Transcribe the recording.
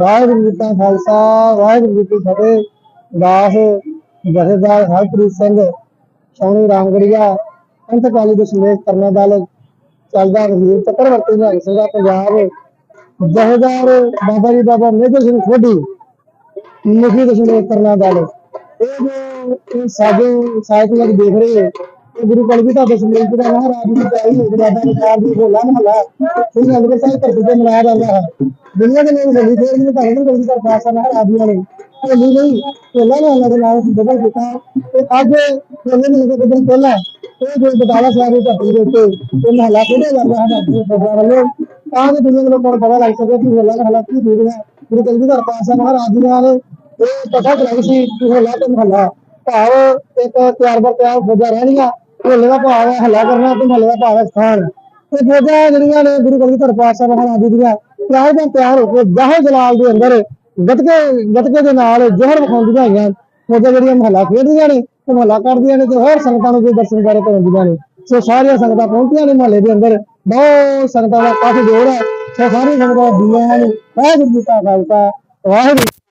ਵਾਹਿਗੁਰੂ ਜੀ ਕਾ ਖਾਲਸਾ, ਵਾਹਿਗੁਰੂ ਜੀ ਕੀ ਫਤਿਹ। ਦਾਸ, ਜਥੇਦਾਰ ਹਰਪ੍ਰੀਤ ਸਿੰਘ, ਸੋਹਣੀ ਰਾਮਗੜੀਆ ਅੰਤ ਕਾਲੀ ਦੇ ਸੰਦੇਸ਼ ਕਰਨਾ ਦਲ, ਚੱਲਦਾ ਰਹੀਰ ਚੱਕਰਵਰਤੀ ਨਿਹੰਗ ਸਿੰਘਾ ਪੰਜਾਬ। ਜਥੇਦਾਰ ਬਾਬਾ ਜੀ, ਬਾਬਾ ਮੇਜਰ ਸਿੰਘ ਖੋਡੀ ਮੁਖੀ ਦੇ ਸੰਦੇਸ਼ ਕਰਨਾ ਦਲ। ਇਹ ਜੋ ਇਹ ਸਾਜੋ ਸਾਇਕਲ ਦੇਖ ਰਹੇ ਹੋ ਇਹ ਗੁਰੂ ਕਲਗੀ ਦਾ ਸੰਦੇਸ਼ ਦਾ ਮਹਾਰਾਜ ਜੀ ਦਾ ਹੀ ਬਰਾਦਾ ਵਿਚਾਰ ਦੀ ਹੋਲਾ ਮਹਲਾ ਇਹ ਅੰਦਰ ਸਾਹਿਬ ਧਰਤੀ ਤੇ ਮਨਾਇਆ ਜਾਂਦਾ ਹੈ। ਦੁਨੀਆ ਦੇ ਲੋਕ ਬੜੀ ਦੇਰ ਨੂੰ ਤਾਂ ਗੁਰੂ ਦਾ ਪਾਸਾ ਮਹਾਰਾਜ ਜੀ ਨੇ ਇਹ ਨਹੀਂ ਨਹੀਂ, ਪਹਿਲਾਂ ਨੇ ਉਹਨਾਂ ਦੇ ਨਾਲ ਬਦਲ ਦਿੱਤਾ ਤੇ ਅੱਜ ਪਹਿਲੇ ਨੇ ਦੇ ਦਿਨ ਪਹਿਲਾਂ ਇਹ ਜੋ ਬਟਾਲਾ ਸਾਹਿਬ ਦੀ ਧਰਤੀ ਦੇ ਉੱਤੇ ਇਹ ਮਹਲਾ ਖੇਡਿਆ ਜਾਂਦਾ ਹੈ ਸਾਡੇ ਬਾਬਾ ਵੱਲੋਂ। ਤਾਂ ਕਿ ਦੁਨੀਆ ਦੇ ਲੋਕਾਂ ਨੂੰ ਪਤਾ ਲੱਗ ਸਕੇ ਕਿ ਹੋਲਾ ਦਾ ਹਾਲਾਤ ਕੀ ਹੋ ਰਿਹਾ। ਗੁਰੂ ਕਲਗੀ ਦਾ ਪਾਸਾ ਦਾ ਭਾਵ ਹੈ, ਹੱਲਾ ਕਰਨਾ ਤੇ ਮਹੱਲੇ ਦਾ ਭਾਵ ਹੈ ਸਥਾਨ। ਤੇ ਫੌਜਾਂ ਜਿਹੜੀਆਂ ਨੇ ਗੁਰੂ ਗੋਬਿੰਦ ਧਰ ਪਾਤਸ਼ਾਹ ਮਹਾਰਾਜ ਜੀ ਦੀਆਂ, ਤਿਆਰ ਬਰ ਤਿਆਰ ਹੋ ਕੇ ਜਾਹੋ ਜਲਾਲ ਦੇ ਅੰਦਰ ਗਤਕੇ ਗਤਕੇ ਦੇ ਨਾਲ ਜ਼ੋਹਰ ਵਿਖਾਉਂਦੀਆਂ ਹੋਈਆਂ। ਫੌਜਾਂ ਜਿਹੜੀਆਂ ਮਹੱਲਾ ਖੇਡਦੀਆਂ ਨੇ, ਤੇ ਮਹੱਲਾ ਕਰਦੀਆਂ ਨੇ ਤੇ ਹੋਰ ਸੰਗਤਾਂ ਨੂੰ ਵੀ ਦਰਸ਼ਨ ਬਾਰੇ ਕਰਾਉਂਦੀਆਂ ਨੇ। ਸੋ ਸਾਰੀਆਂ ਸੰਗਤਾਂ ਪਹੁੰਚੀਆਂ ਨੇ ਮਹੱਲੇ ਦੇ ਅੰਦਰ। ਬਹੁਤ ਸੰਗਤਾਂ ਦਾ ਕਾਫੀ ਜੋਰ ਹੈ। ਸੋ ਸਾਰੀ ਸੰਗਤਾਂ ਦੀਆਂ ਨੇ, ਵਾਹਿਗੁਰੂ ਜੀ ਕਾ ਖਾਲਸਾ, ਵਾਹਿਗੁਰੂ